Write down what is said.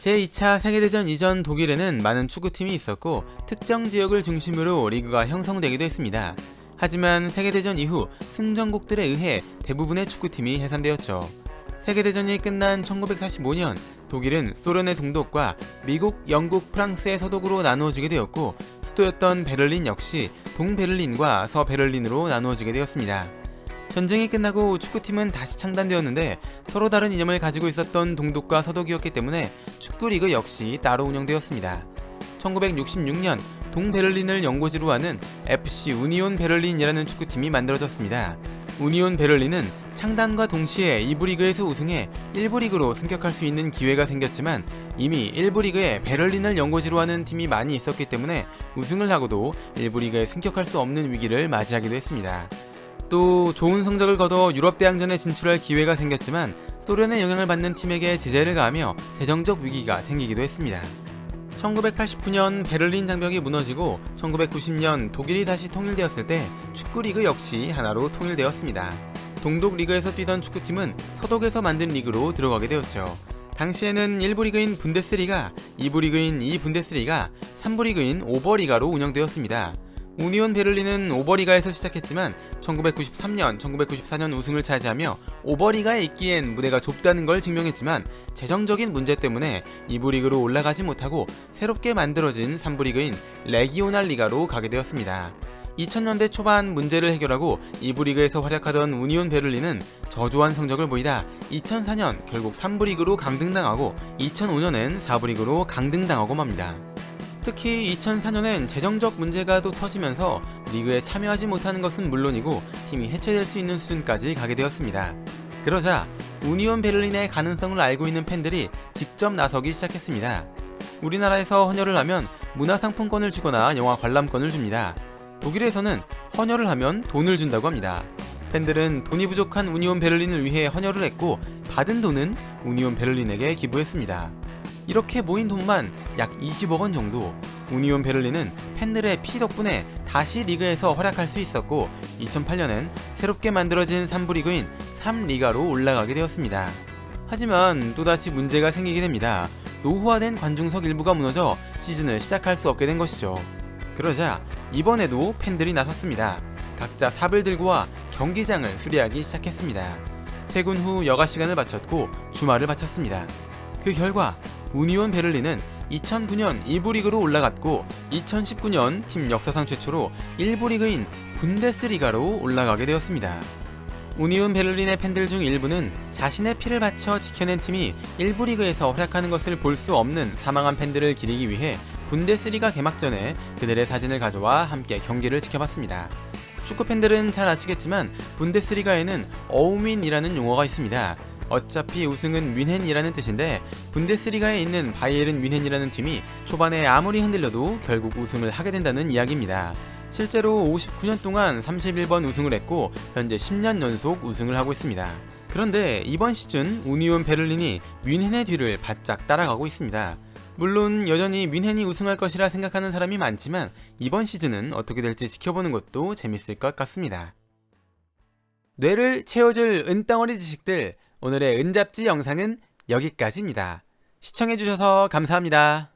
제2차 세계대전 이전 독일에는 많은 축구팀이 있었고 특정 지역을 중심으로 리그가 형성되기도 했습니다. 하지만 세계대전 이후 승전국들에 의해 대부분의 축구팀이 해산되었죠. 세계대전이 끝난 1945년 독일은 소련의 동독과 미국, 영국, 프랑스의 서독으로 나누어지게 되었고 수도였던 베를린 역시 동베를린과 서베를린으로 나누어지게 되었습니다. 전쟁이 끝나고 축구팀은 다시 창단되었는데 서로 다른 이념을 가지고 있었던 동독과 서독이었기 때문에 축구리그 역시 따로 운영되었습니다. 1966년 동베를린을 연고지로 하는 FC 우니온 베를린이라는 축구팀이 만들어졌습니다. 우니온 베를린은 창단과 동시에 2부 리그에서 우승해 1부 리그로 승격할 수 있는 기회가 생겼지만 이미 1부 리그에 베를린을 연고지로 하는 팀이 많이 있었기 때문에 우승을 하고도 1부 리그에 승격할 수 없는 위기를 맞이하기도 했습니다. 또 좋은 성적을 거둬 유럽 대항전에 진출할 기회가 생겼지만 소련의 영향을 받는 팀에게 제재를 가하며 재정적 위기가 생기기도 했습니다. 1989년 베를린 장벽이 무너지고 1990년 독일이 다시 통일되었을 때 축구 리그 역시 하나로 통일되었습니다. 동독 리그에서 뛰던 축구팀은 서독에서 만든 리그로 들어가게 되었죠. 당시에는 1부 리그인 분데스리가, 2부 리그인 2분데스리가, 3부 리그인 오버리가로 운영되었습니다. 우니온 베를린은 오버리가에서 시작했지만 1993년, 1994년 우승을 차지하며 오버리가에 있기엔 무대가 좁다는 걸 증명했지만 재정적인 문제 때문에 2부 리그로 올라가지 못하고 새롭게 만들어진 3부 리그인 레기오날 리가로 가게 되었습니다. 2000년대 초반 문제를 해결하고 2부 리그에서 활약하던 우니온 베를린은 저조한 성적을 보이다 2004년 결국 3부 리그로 강등당하고 2005년엔 4부 리그로 강등당하고 맙니다. 특히 2004년엔 재정적 문제가 또 터지면서 리그에 참여하지 못하는 것은 물론이고 팀이 해체될 수 있는 수준까지 가게 되었습니다. 그러자 우니온 베를린의 가능성을 알고 있는 팬들이 직접 나서기 시작했습니다. 우리나라에서 헌혈을 하면 문화상품권을 주거나 영화 관람권을 줍니다. 독일에서는 헌혈을 하면 돈을 준다고 합니다. 팬들은 돈이 부족한 우니온 베를린을 위해 헌혈을 했고 받은 돈은 우니온 베를린에게 기부했습니다. 이렇게 모인 돈만 약 20억 원 정도. 우니온 베를린은 팬들의 피 덕분에 다시 리그에서 활약할 수 있었고 2008년엔 새롭게 만들어진 3부 리그인 3리가로 올라가게 되었습니다. 하지만 또다시 문제가 생기게 됩니다. 노후화된 관중석 일부가 무너져 시즌을 시작할 수 없게 된 것이죠. 그러자 이번에도 팬들이 나섰습니다. 각자 삽을 들고 와 경기장을 수리하기 시작했습니다. 퇴근 후 여가 시간을 바쳤고 주말을 바쳤습니다. 그 결과 우니온 베를린은 2009년 2부 리그로 올라갔고 2019년 팀 역사상 최초로 1부 리그인 분데스리가로 올라가게 되었습니다. 우니온 베를린의 팬들 중 일부는 자신의 피를 바쳐 지켜낸 팀이 1부 리그에서 활약하는 것을 볼 수 없는 사망한 팬들을 기리기 위해 분데스리가 개막 전에 그들의 사진을 가져와 함께 경기를 지켜봤습니다. 축구 팬들은 잘 아시겠지만 분데스리가에는 어우민이라는 용어가 있습니다. 어차피 우승은 뮌헨이라는 뜻인데 분데스리가에 있는 바이에른 뮌헨이라는 팀이 초반에 아무리 흔들려도 결국 우승을 하게 된다는 이야기입니다. 실제로 59년 동안 31번 우승을 했고 현재 10년 연속 우승을 하고 있습니다. 그런데 이번 시즌 우니온 베를린이 뮌헨의 뒤를 바짝 따라가고 있습니다. 물론 여전히 뮌헨이 우승할 것이라 생각하는 사람이 많지만 이번 시즌은 어떻게 될지 지켜보는 것도 재밌을 것 같습니다. 뇌를 채워줄 은덩어리 지식들 오늘의 은잡지 영상은 여기까지입니다. 시청해주셔서 감사합니다.